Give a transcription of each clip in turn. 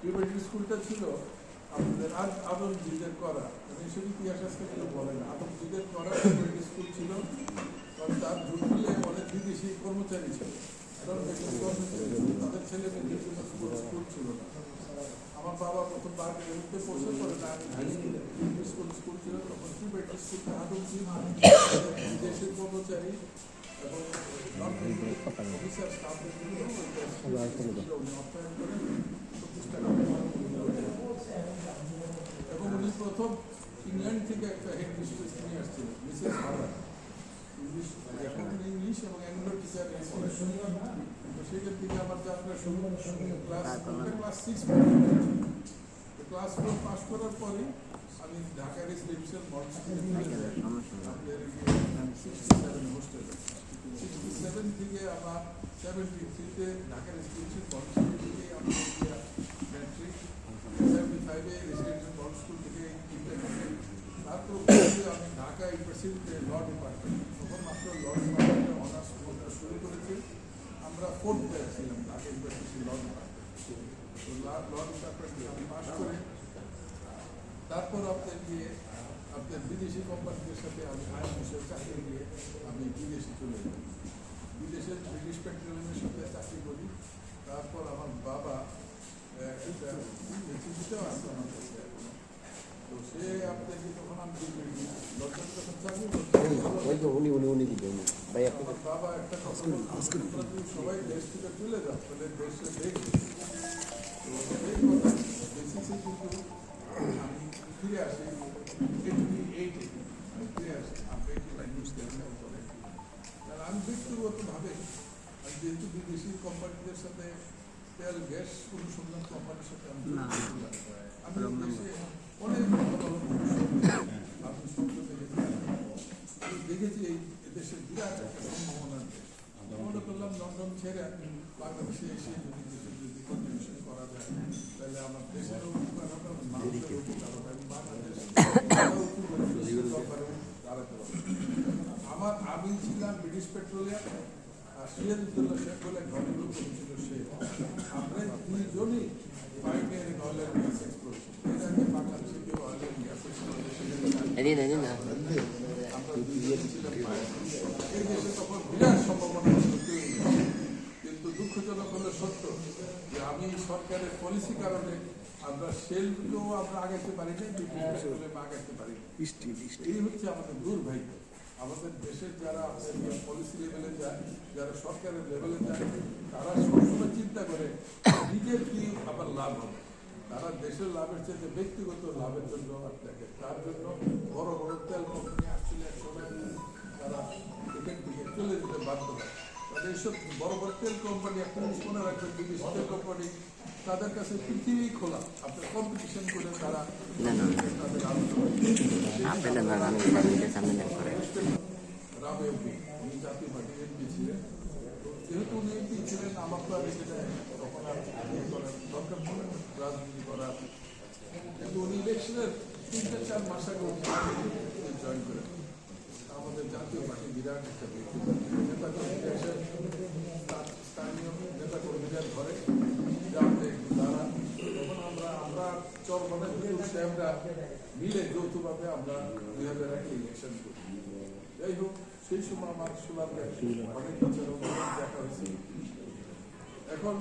Preparatory স্কুলটা ছিল, আমাদের আদ আদম জিদের করা মানে ইতিহাস আজকে কেউ বলে না। আদম জিদের করা প্রিপারেটরি স্কুল ছিল, কারণ তার ঢুকলে অনেক বিদেশি কর্মচারী ছিল। তাদের ছেলে মেয়েদের জন্য স্কুল স্কুল ছিল না। আমার বাবা প্রথম বার্গে উঠতে পৌঁছে করে না স্কুল স্কুল ছিল, তখন প্রিপারেটরি স্কুলটা আদম জি বিদেশি কর্মচারী এবং অফিসার স্টাফদের জন্য অর্থায়ন করেন। এবং উনি প্রথম ইংল্যান্ড থেকে একটা হেড মিস্ট্রেস নিয়ে আসছিলেন মিসেস হাওয়ার ইংলিশ এখন ইংলিশ এবং অ্যাংলো টিচার তো সেখান থেকে আমার যাত্রা শুরু class class six class four pass করার পরে আমি Dhaka residential model sixty seven হোস্টেলে সেভেন থেকে আমার সেভেন্টি থ্রিতে ঢাকা রেসিডেন্সিয়াল মডেল থেকে আমি ম্যাট্রিক সেভেন্টি ফাইভে রেসিডেন্সিয়াল মডেল স্কুল থেকে তারপর আমি ঢাকা ইউনিভার্সিটিতে ল ডিপার্টমেন্ট তখন মাত্র ল ডিপার্টমেন্টে অনার্স পড়া শুরু করেছি। আমরা ফোর্থ ব্যাচ ছিলাম Dhaka university law department law ডিপার্টমেন্টে আমি পাস করে, তারপর আপনার গিয়ে, আপনার বিদেশি কোম্পানিদের সাথে আমি আইন বিষয়ে চাকরি নিয়ে আমি বিদেশে চলে যাই। বিদেশের ব্রিটিশ পেট্রোলিয়ামের সাথে চাকরি করি তারপর আমার বাবা একটা চিঠিতেও আছে আমার কাছে। তো সে আপনাকে তখন আমি লন্ডন যখন চাকরি আমার বাবা একটা সবাই দেশ থেকে চলে দেখবে তো সেই আমি ফিরে আসি বিদেশি কোম্পানিদের সাথে তেল গ্যাস অনুসন্ধান কোম্পানির সাথে আমি দেশে অনেক ভালো ভালো আপনি সত্য দেখেছি দেখেছি এই দেশের বিরাট একটা সম্ভাবনার দেশ মনে করলাম লন্ডন ছেড়ে বাংলাদেশে এসে যদি কিছু যদি কন্ট্রিবিউশন করা যায় তাহলে আমার দেশের উপকার হবে মানুষের উপকার হবে এবং বাংলাদেশ আমার আমি ছিলাম ব্রিটিশ পেট্রোলিয়াম আর সিরাজউদ্দৌলা শেখ বলে ঘরের লোক সে। আমরা দুইজনই এর আগে না এই দেশে তখন বিরাট সম্ভাবনা। কিন্তু দুঃখজনক হলো সত্য যে আমি সরকারের পলিসি কারণে আমরা সেলকেও আমরা আগাইতে পারি বিপিএল আগাইতে পারি। এই হচ্ছে আমাদের দুর্ভাগ্য। আমাদের দেশের যারা পলিসি লেভেলে যায়, যারা সরকারের লেভেলে যায়, তারা সবসময় চিন্তা করে নিজের কি আবার লাভ হবে? তারা দেশের লাভের চেয়ে ব্যক্তিগত লাভের জন্য দেখে, তার জন্য বড় বড় তেল কোম্পানি আসলে এক সময় তারা এখান থেকে চলে যেতে বাধ্য হয়। তাদের এইসব বড় বড় তেল কোম্পানি একটা জিনিস রাখবেন তেল কোম্পানি তাদের কাছে পৃথিবী খোলা। আপনার কম্পিটিশন করে তারা না, না। তাদের আলোচনা আপনাদের না আমি সামনে সামনে দেখ করে রাম এমপি উনি জাতীয় পার্টির এমপি ছিলেন। যেহেতু উনি এমপি ছিলেন আমার তো আর এখানে তখন আর ইয়ে দরকার ছিল রাজনীতি করার। কিন্তু উনি ইলেকশনের তিনটে চার মাস আগে জয়েন করেন। আমাদের জাতীয় পার্টি বিরাট একটা ব্যক্তি তারা তখন আমরা আমরা বিদ্যুৎ সাহেবরা মিলে যৌথভাবে আমরা দুই হাজার একে ইলেকশন করি সেই সময় আমার সুলামকে অনেক দেখা হয়েছে এখন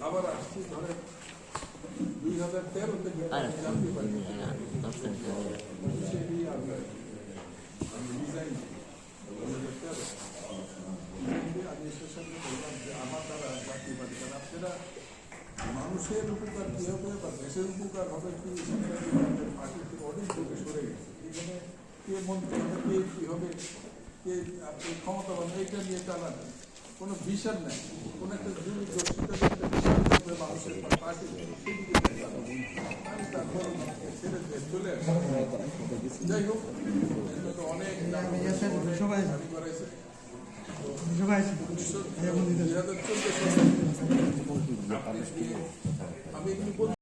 আবার আসছি ধরে দুই হাজার তেরো থেকে আর জাতীয় পার্টি দশটা সেই আমি আমার দ্বারা মানুষের উপকার কী হবে বা দেশের উপকার হবে কি পার্টি অনেক সরে গেছে এখানে কে মন্ত্রী হবে কে কী হবে নিয়ে চালাবেন কোনো ভিশন নাই কোনো একটা একটা মানুষের পার্টি চালাবে। চলে যাই হোক অনেক অনেক সবাই- গাড়ি করাইছে সবাই উনিশশো